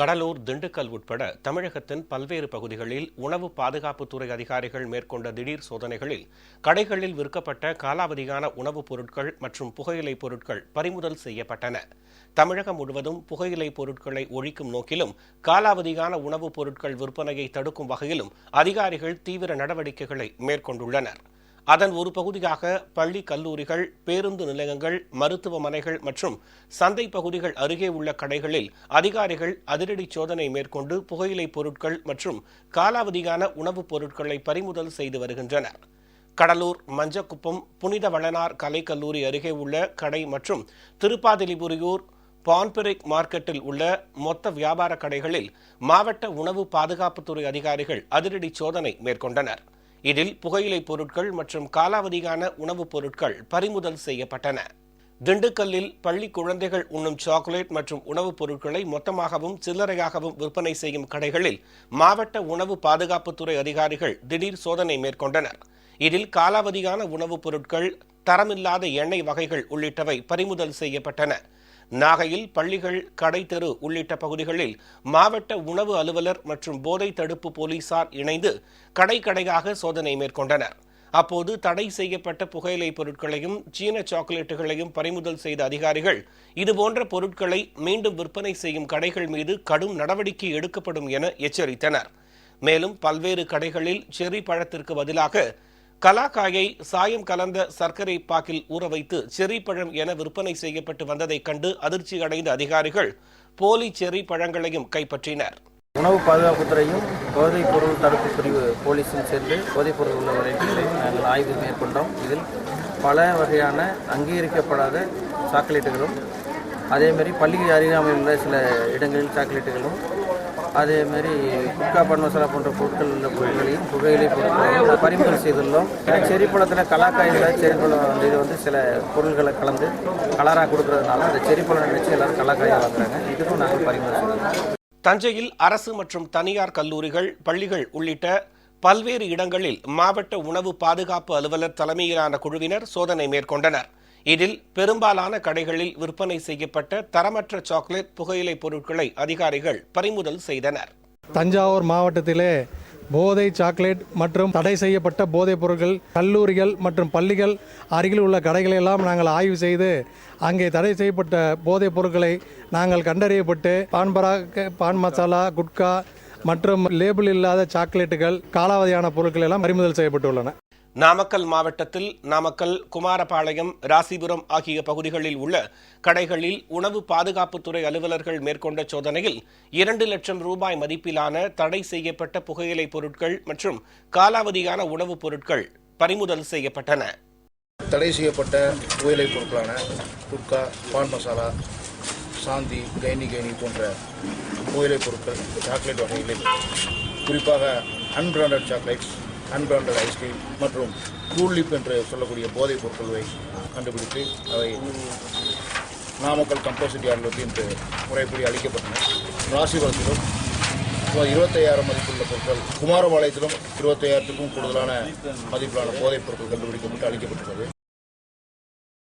கடலூர் திண்டுக்கல் உட்பட தமிழகத்தின் பல்வேறு பகுதிகளில் உணவு பாதுகாப்புத்துறை அதிகாரிகள் மேற்கொண்ட திடீர் சோதனைகளில் கடைகளில் விற்கப்பட்ட காலாவதியான உணவுப் பொருட்கள் மற்றும் புகையிலைப் பொருட்கள் பறிமுதல் செய்யப்பட்டன. தமிழகம் முழுவதும் புகையிலைப் பொருட்களை ஒழிக்கும் நோக்கிலும் காலாவதியான உணவுப் பொருட்கள் விற்பனையை தடுக்கும் வகையிலும் அதிகாரிகள் தீவிர நடவடிக்கைகளை மேற்கொண்டுள்ளனர். அதன் ஒரு பகுதியாக பள்ளி கல்லூரிகள் பேருந்து நிலையங்கள் மருத்துவமனைகள் மற்றும் சந்தை பகுதிகள் அருகே உள்ள கடைகளில் அதிகாரிகள் அதிரடி சோதனை மேற்கொண்டு புகையிலைப் பொருட்கள் மற்றும் காலாவதியான உணவுப் பொருட்களை பறிமுதல் செய்து வருகின்றனர். கடலூர் மஞ்சக்குப்பம் புனித வளனார் கலைக்கல்லூரி அருகே உள்ள கடை மற்றும் திருப்பாதிலிபுரியூர் பான்பெரிக் மார்க்கெட்டில் உள்ள மொத்த வியாபார கடைகளில் மாவட்ட உணவு பாதுகாப்புத்துறை அதிகாரிகள் அதிரடி சோதனை மேற்கொண்டனர். இதில் புகையிலைப் பொருட்கள் மற்றும் காலாவதியான உணவுப் பொருட்கள் பறிமுதல் செய்யப்பட்டன. திண்டுக்கல்லில் பள்ளி குழந்தைகள் உண்ணும் சாக்லேட் மற்றும் உணவுப் பொருட்களை மொத்தமாகவும் சில்லறையாகவும் விற்பனை செய்யும் கடைகளில் மாவட்ட உணவு பாதுகாப்புத்துறை அதிகாரிகள் திடீர் சோதனை மேற்கொண்டனர். இதில் காலாவதியான உணவுப் பொருட்கள் தரமில்லாத எண்ணெய் வகைகள் உள்ளிட்டவை பறிமுதல் செய்யப்பட்டன. நாகையில் பள்ளிகள் கடை தெரு உள்ளிட்ட பகுதிகளில் மாவட்ட உணவு அலுவலர் மற்றும் போதை தடுப்பு போலீசார் இணைந்து கடை கடையாக சோதனை மேற்கொண்டனர். அப்போது தடை செய்யப்பட்ட புகையிலை பொருட்களையும் சீன சாக்லேட்டுகளையும் பறிமுதல் செய்த அதிகாரிகள் இதுபோன்ற பொருட்களை மீண்டும் விற்பனை செய்யும் கடைகள் மீது கடும் நடவடிக்கை எடுக்கப்படும் என எச்சரித்தனர். மேலும் பல்வேறு கடைகளில் செர்ரி பழத்திற்கு பதிலாக கலாக்காயை சாயம் கலந்த சர்க்கரை பாக்கில் ஊற வைத்து செரி பழம் என விற்பனை செய்யப்பட்டு வந்ததைக் கண்டு அதிர்ச்சி அடைந்த அதிகாரிகள் போலி செரி பழங்களையும் கைப்பற்றினர். உணவு பாதுகாப்புத்துறையும் போதைப் பொருள் தடுப்பு பிரிவு போலீஸும் சேர்ந்து போதைப் பொருள் உள்ளவர்களை நாங்கள் ஆய்வு மேற்கொண்டோம். இதில் பல வகையான அங்கீகரிக்கப்படாத சாக்லேட்டுகளும் அதேமாரி பள்ளி அருகாமையில் உள்ள சில இடங்களில் சாக்லேட்டுகளும் அதேமாரி குட்கா பன் மசாலா போன்ற பொருட்கள் உள்ள பொருட்களையும் புகையிலை பறிமுதல் செய்துள்ளோம். ஏன்னா செரி பழத்தில் கலாக்காயில் செரி பழம் வந்து இது வந்து சில பொருட்களை கலந்து கலராக கொடுக்கறதுனால அந்த செரி பழம் நினைச்சு எல்லாரும் கலாக்காயை வாங்குறாங்க இதுக்கும் நாங்கள் பறிமுதல் செய்துள்ளோம் தஞ்சையில் அரசு மற்றும் தனியார் கல்லூரிகள் பள்ளிகள் உள்ளிட்ட பல்வேறு இடங்களில் மாவட்ட உணவு பாதுகாப்பு அலுவலர் தலைமையிலான குழுவினர் சோதனை மேற்கொண்டனர். இதில் பெரும்பாலான கடைகளில் விற்பனை செய்யப்பட்ட தரமற்ற சாக்லேட் புகையிலை பொருட்களை அதிகாரிகள் பறிமுதல் செய்தனர். தஞ்சாவூர் மாவட்டத்திலே போதை சாக்லேட் மற்றும் தடை செய்யப்பட்ட போதைப் பொருட்கள் கல்லூரிகள் மற்றும் பள்ளிகள் அருகில் உள்ள கடைகளை எல்லாம் நாங்கள் ஆய்வு செய்து அங்கே தடை செய்யப்பட்ட போதைப் பொருட்களை நாங்கள் கண்டறியப்பட்டு பான்பரா பான் மசாலா குட்கா மற்றும் லேபிள் இல்லாத சாக்லேட்டுகள் காலாவதியான பொருட்கள் எல்லாம் பறிமுதல் செய்யப்பட்டுள்ளன. நாமக்கல் மாவட்டத்தில் நாமக்கல் குமாரபாளையம் ராசிபுரம் ஆகிய பகுதிகளில் உள்ள கடைகளில் உணவு பாதுகாப்புத்துறை அலுவலர்கள் மேற்கொண்ட சோதனையில் இரண்டு லட்சம் ரூபாய் மதிப்பிலான தடை செய்யப்பட்ட புகையிலை பொருட்கள் மற்றும் காலாவதியான உணவுப் பொருட்கள் பறிமுதல் செய்யப்பட்டன. தடை செய்யப்பட்ட புகையிலை பொருட்களான குட்கா பான் மசாலா சாந்தி கைனி கைனி போன்ற புகையிலை பொருட்கள் சாக்லேட் வகைகளில் குறிப்பாக அன்பிராண்டட் சாக்லேட்ஸ் அன்பிராண்டட் ஐஸ்கிரீம் மற்றும் கூல்லிப் என்று சொல்லக்கூடிய போதைப் பொருட்களை கண்டுபிடித்து அவை நாமக்கல் கம்போசிட் யார்டுக்கு இன்று முறைப்படி அளிக்கப்பட்டன. ராசிபுரத்திலும் சுமார் இருபத்தையாயிரம் மதிப்புள்ள பொருட்கள் குமாரபாளையத்திலும் இருபத்தையாயிரத்துக்கும் கூடுதலான மதிப்பிலான போதைப் பொருட்கள் கண்டுபிடிக்கப்பட்டு அளிக்கப்பட்டுள்ளது.